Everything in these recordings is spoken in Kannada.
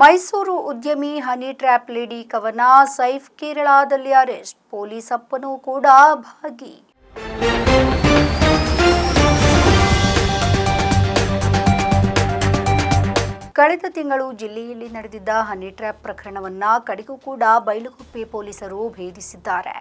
ಮೈಸೂರು ಉದ್ಯಮಿ ಹನಿ ಟ್ರ್ಯಾಪ್ ಲೇಡಿ ಕವನ ಸೈಫ್ ಕೇರಳದಲ್ಲಿ ಅರೆಸ್ಟ್, ಪೊಲೀಸ್ ಅಪ್ಪನೂ ಕೂಡ ಭಾಗಿ. ಕಳೆದ ತಿಂಗಳು ಜಿಲ್ಲೆಯಲ್ಲಿ ನಡೆದಿದ್ದ ಹನಿ ಟ್ರ್ಯಾಪ್ ಪ್ರಕರಣವನ್ನ ಕಡೆಗೂ ಕೂಡ ಬೈಲುಗುಪ್ಪೆ ಪೊಲೀಸರು ಭೇದಿಸಿದ್ದಾರೆ.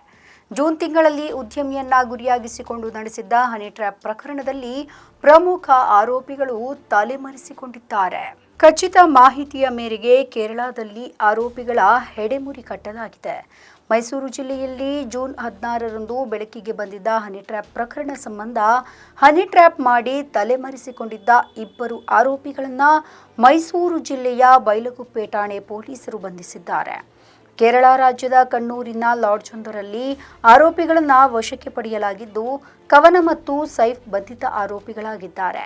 ಜೂನ್ ತಿಂಗಳಲ್ಲಿ ಉದ್ಯಮಿಯನ್ನ ಗುರಿಯಾಗಿಸಿಕೊಂಡು ನಡೆಸಿದ್ದ ಹನಿ ಟ್ರ್ಯಾಪ್ ಪ್ರಕರಣದಲ್ಲಿ ಪ್ರಮುಖ ಆರೋಪಿಗಳು ತಲೆಮರೆಸಿಕೊಂಡಿದ್ದಾರೆ. ಖಚಿತ ಮಾಹಿತಿಯ ಮೇರೆಗೆ ಕೇರಳದಲ್ಲಿ ಆರೋಪಿಗಳ ಹೆಡೆಮುರಿ ಕಟ್ಟಲಾಗಿದೆ. ಮೈಸೂರು ಜಿಲ್ಲೆಯಲ್ಲಿ ಜೂನ್ ಹದಿನಾರರಂದು ಬೆಳಕಿಗೆ ಬಂದಿದ್ದ ಹನಿ ಟ್ರ್ಯಾಪ್ ಪ್ರಕರಣ ಸಂಬಂಧ ಹನಿ ಟ್ರ್ಯಾಪ್ ಮಾಡಿ ತಲೆಮರೆಸಿಕೊಂಡಿದ್ದ ಇಬ್ಬರು ಆರೋಪಿಗಳನ್ನು ಮೈಸೂರು ಜಿಲ್ಲೆಯ ಬೈಲಗುಪ್ಪೆ ಠಾಣೆ ಪೊಲೀಸರು ಬಂಧಿಸಿದ್ದಾರೆ. ಕೇರಳ ರಾಜ್ಯದ ಕಣ್ಣೂರಿನ ಲಾಡ್ಜೊಂದರಲ್ಲಿ ಆರೋಪಿಗಳನ್ನು ವಶಕ್ಕೆ ಪಡೆಯಲಾಗಿದ್ದು, ಕವನ ಮತ್ತು ಸೈಫ್ ಬಂಧಿತ ಆರೋಪಿಗಳಾಗಿದ್ದಾರೆ.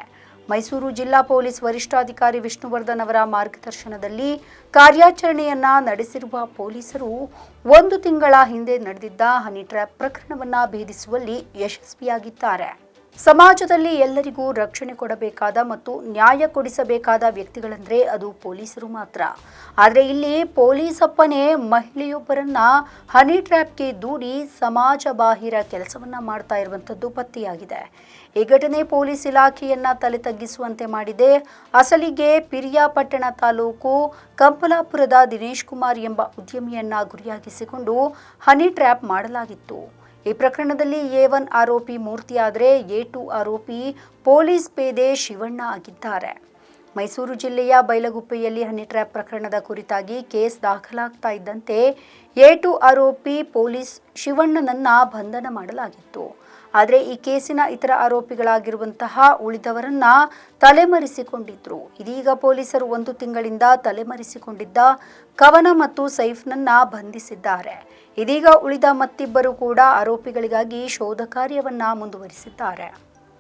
ಮೈಸೂರು ಜಿಲ್ಲಾ ಪೊಲೀಸ್ ವರಿಷ್ಠಾಧಿಕಾರಿ ವಿಷ್ಣುವರ್ಧನ್ ಅವರ ಮಾರ್ಗದರ್ಶನದಲ್ಲಿ ಕಾರ್ಯಾಚರಣೆಯನ್ನ ನಡೆಸಿರುವ ಪೊಲೀಸರು ಒಂದು ತಿಂಗಳ ಹಿಂದೆ ನಡೆದಿದ್ದ ಹನಿ ಟ್ರ್ಯಾಪ್ ಪ್ರಕರಣವನ್ನ ಭೇದಿಸುವಲ್ಲಿ ಯಶಸ್ವಿಯಾಗಿದ್ದಾರೆ. ಸಮಾಜದಲ್ಲಿ ಎಲ್ಲರಿಗೂ ರಕ್ಷಣೆ ಕೊಡಬೇಕಾದ ಮತ್ತು ನ್ಯಾಯ ಕೊಡಿಸಬೇಕಾದ ವ್ಯಕ್ತಿಗಳಂದ್ರೆ ಅದು ಪೊಲೀಸರು ಮಾತ್ರ. ಆದರೆ ಇಲ್ಲಿ ಪೊಲೀಸಪ್ಪನೇ ಮಹಿಳೆಯೊಬ್ಬರನ್ನ ಹನಿ ಟ್ರ್ಯಾಪ್ಗೆ ದೂಡಿ ಸಮಾಜ ಬಾಹಿರ ಕೆಲಸವನ್ನ ಮಾಡ್ತಾ ಇರುವಂಥದ್ದು ಪತ್ತೆಯಾಗಿದೆ. ಈ ಘಟನೆ ಪೊಲೀಸ್ ಇಲಾಖೆಯನ್ನ ತಲೆ ತಗ್ಗಿಸುವಂತೆ ಮಾಡಿದೆ. ಅಸಲಿಗೆ ಪಿರಿಯಾಪಟ್ಟಣ ತಾಲೂಕು ಕಂಪಲಾಪುರದ ದಿನೇಶ್ ಕುಮಾರ್ ಎಂಬ ಉದ್ಯಮಿಯನ್ನ ಗುರಿಯಾಗಿಸಿಕೊಂಡು ಹನಿ ಟ್ರ್ಯಾಪ್ ಮಾಡಲಾಗಿತ್ತು. ಈ ಪ್ರಕರಣದಲ್ಲಿ ಎ ಒನ್ ಆರೋಪಿ ಮೂರ್ತಿಯಾದರೆ ಎ ಟು ಆರೋಪಿ ಪೊಲೀಸ್ ಪೇದೆ ಶಿವಣ್ಣ ಆಗಿದ್ದಾರೆ. ಮೈಸೂರು ಜಿಲ್ಲೆಯ ಬೈಲಗುಪ್ಪೆಯಲ್ಲಿ ಹನಿ ಟ್ರ್ಯಾಪ್ ಪ್ರಕರಣದ ಕುರಿತಾಗಿ ಕೇಸ್ ದಾಖಲಾಗ್ತಾ ಇದ್ದಂತೆ ಏಟು ಆರೋಪಿ ಪೊಲೀಸ್ ಶಿವಣ್ಣನನ್ನ ಬಂಧನ ಮಾಡಲಾಗಿತ್ತು. ಆದರೆ ಈ ಕೇಸಿನ ಇತರ ಆರೋಪಿಗಳಾಗಿರುವಂತಹ ಉಳಿದವರನ್ನ ತಲೆಮರೆಸಿಕೊಂಡಿದ್ರು. ಇದೀಗ ಪೊಲೀಸರು ಒಂದು ತಿಂಗಳಿಂದ ತಲೆಮರೆಸಿಕೊಂಡಿದ್ದ ಕವನ ಮತ್ತು ಸೈಫ್ನನ್ನ ಬಂಧಿಸಿದ್ದಾರೆ. ಇದೀಗ ಉಳಿದ ಮತ್ತಿಬ್ಬರು ಕೂಡ ಆರೋಪಿಗಳಿಗಾಗಿ ಶೋಧ ಕಾರ್ಯವನ್ನ ಮುಂದುವರಿಸಿದ್ದಾರೆ.